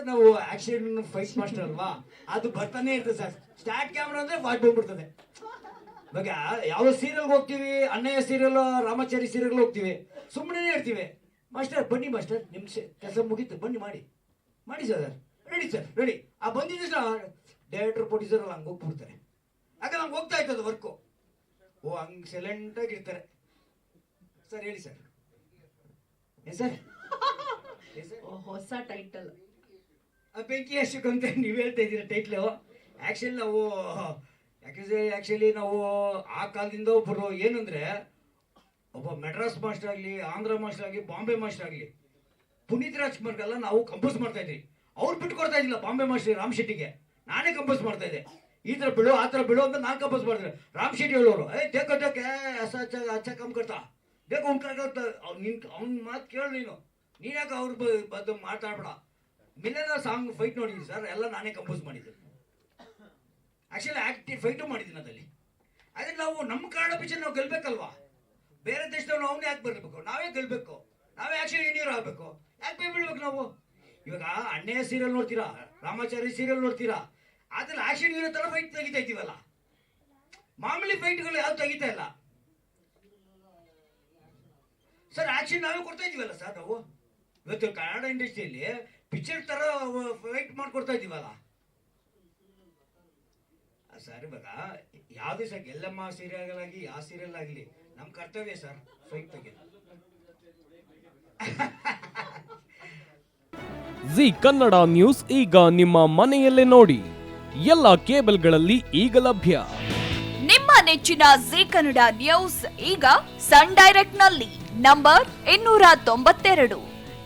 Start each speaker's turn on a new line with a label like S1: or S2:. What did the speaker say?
S1: Sir ನಾವು accident fight master ಅಲ್ವಾ? ಅದು ಬರ್ತಾನೆ ಇರ್ತದೆ ಸರ್. ಸ್ಟಾರ್ಟ್ ಕ್ಯಾಮ್ರಾ ಅಂದ್ರೆ ಫಾಟ್ ಬಂದ್ಬಿಡ್ತದೆ. ಇವಾಗ ಯಾವ ಸೀರಿಯಲ್ ಹೋಗ್ತೀವಿ? ಅನ್ನಯ್ಯ ಸೀರಿಯಲ್ ರಾಮಾಚಾರಿ ಸೀರಿಯಲ್ ಹೋಗ್ತೀವಿ. ಸುಮ್ಮನೆ ಇರ್ತೀವಿ. ಮಾಸ್ಟರ್ ಬನ್ನಿ ಮಾಸ್ಟರ್ ನಿಮ್ಮ ಕೆಲಸ ಮುಗೀತು. ಬನ್ನಿ, ಮಾಡಿ. ಮಾಡಿ ಸರ್ ರೆಡಿ ಸರ್ ರೆಡಿ ಆ, ಬಂದಿದ್ದ ಡೈರೆಕ್ಟರ್ ಪ್ರೊಡ್ಯೂಸರ್ ಹಂಗೆ ಹೋಗ್ಬಿಡ್ತಾರೆ. ಆಗ ನಮ್ಗೆ ಹೋಗ್ತಾ ಇರ್ತದೆ ವರ್ಕು ಓ, ಹಂಗೆ ಸೈಲೆಂಟಾಗಿ ಇರ್ತಾರೆ. ಸರ್ ಹೇಳಿ ಸರ್ ಏನ್ ಸರ್
S2: ಹೊಸ ಟೈಟಲ್
S1: ಬೆಂಕಿ ಅಷ್ಟಕ್ಕೆ ಅಂತ ನೀವು ಹೇಳ್ತಾ ಇದ್ದೀರಾ ಟೈಟ್ಲು ಆ್ಯಕ್ಚುಲಿ ನಾವು, ಯಾಕಂದ್ರೆ ಆ್ಯಕ್ಚುಲಿ ನಾವು ಆ ಕಾಲದಿಂದ ಒಬ್ಬರು ಏನಂದ್ರೆ ಒಬ್ಬ ಮೆಡ್ರಾಸ್ ಮಾಸ್ಟರ್ ಆಗಲಿ, ಆಂಧ್ರ ಮಾಸ್ಟರ್ ಆಗಲಿ, ಬಾಂಬೆ ಮಾಸ್ಟರ್ ಆಗಲಿ, ಪುನೀತ್ ರಾಜ್ಕುಮಾರ್ಗೆಲ್ಲ ನಾವು ಕಂಪೋಸ್ ಮಾಡ್ತಾ ಇದ್ವಿ. ಅವ್ರು ಬಿಟ್ಕೊಡ್ತಾ ಇದ್ದಿಲ್ಲ ಬಾಂಬೆ ಮಾಸ್ಟರ್ ರಾಮ್ ಶೆಟ್ಟಿಗೆ. ನಾನೇ ಕಂಪೋಸ್ ಮಾಡ್ತಾ ಇದ್ದೆ. ಈ ಥರ ಬಿಡು, ಆ ಥರ ಬಿಡು ಅಂತ ನಾನು ಕಂಪೋಸ್ ಮಾಡ್ತಾರೆ ರಾಮ್ ಶೆಟ್ಟಿ ಹೇಳೋರು, ಏ ತೆಕ್ಕ ದೇಖ ಅಸ ಅಚ್ಚ ಅಚ್ಚ ಕಮ್ ಕರ್ತಾ ಬೇಕು ಉಂಟಾಗತ್ತ ನಿನ್, ಅವ್ನ ಮಾತು ಕೇಳು ನೀನು. ನೀನ್ಯಾಕೆ ಅವ್ರ ಬಂದು ಮಾತಾಡ್ಬೇಡ. ಮಿಲ್ಲೆಲ್ಲ ಸಾಂಗ್ ಫೈಟ್ ನೋಡಿದ್ವಿ ಸರ್ ಎಲ್ಲ ನಾನೇ ಕಂಪೋಸ್ ಮಾಡಿದ್ದೆ. ಆಕ್ಚುಲಿ ಆಕ್ಟಿ ಫೈಟು ಮಾಡಿದ್ದೀನಿ ಅದಲ್ಲಿ ಅದೇ ನಾವು ನಮ್ಮ ಕನ್ನಡ ಪಿಕ್ಚರ್ ನಾವು ಗೆಲ್ಬೇಕಲ್ವಾ? ಬೇರೆ ದೇಶದವ್ರು ಅವನೇ ಯಾಕೆ ಬರಬೇಕು? ನಾವೇ ಗೆಲ್ಬೇಕು. ನಾವೇ ಆಕ್ಚುಲಿ ಇನ್ಯೂರ್ ಆಗಬೇಕು. ಯಾಕೆ ಬೈ ಬೀಳ್ಬೇಕು ನಾವು? ಇವಾಗ ಅಣ್ಣಯ್ಯ ಸೀರಿಯಲ್ ನೋಡ್ತೀರಾ? ರಾಮಾಚಾರಿ ಸೀರಿಯಲ್ ನೋಡ್ತೀರಾ? ಅದ್ರಲ್ಲಿ ಆಕ್ಷನ್ ಹೀರೋ ಥರ ಫೈಟ್ ತೆಗಿತಾ ಇದ್ದೀವಲ್ಲ? ಮಾಮೂಲಿ ಫೈಟ್ಗಳು ಯಾವ್ದು ತೆಗಿತಾ ಇಲ್ಲ? ಸರ್ ಆಕ್ಷನ್ ನಾವೇ ಕೊಡ್ತಾ ಇದ್ದೀವಲ್ಲ ಸರ್ ನಾವು? ಇವತ್ತು ಕನ್ನಡ ಇಂಡಸ್ಟ್ರಿಯಲ್ಲಿ ಪಿಕ್ಚರ್ ತರ ಫೈಟ್ ಮಾಡ್ಕೊಡ್ತಾ ಇದೀವಲ್ಲ ಆ, ಸರ್ ಇವಾಗ ಯಾವ್ದು ಸರ್ ಎಲ್ಲಮ್ಮ ಸೀರಿಯಲ್ ಆಗಲಿ ಯಾವ ಸೀರಿಯಲ್ ಆಗಲಿ ನಮ್ಮ ಕರ್ತವ್ಯ ಸರ್ ಫೈಟ್ ತೆಗೆದು
S3: ಜಿ ಕನ್ನಡ ನ್ಯೂಸ್ ಈಗ ನಿಮ್ಮ ಮನೆಯಲ್ಲೇ ನೋಡಿ. ಎಲ್ಲ ಕೇಬಲ್ಗಳಲ್ಲಿ ಈಗ ಲಭ್ಯ.
S4: ನಿಮ್ಮ ನೆಚ್ಚಿನ ಜಿ ಕನ್ನಡ ನ್ಯೂಸ್ ಈಗ ಸನ್ ಡೈರೆಕ್ಟ್ನಲ್ಲಿ ನಂಬರ್ ಇನ್ನೂರ ತೊಂಬತ್ತೆರಡು.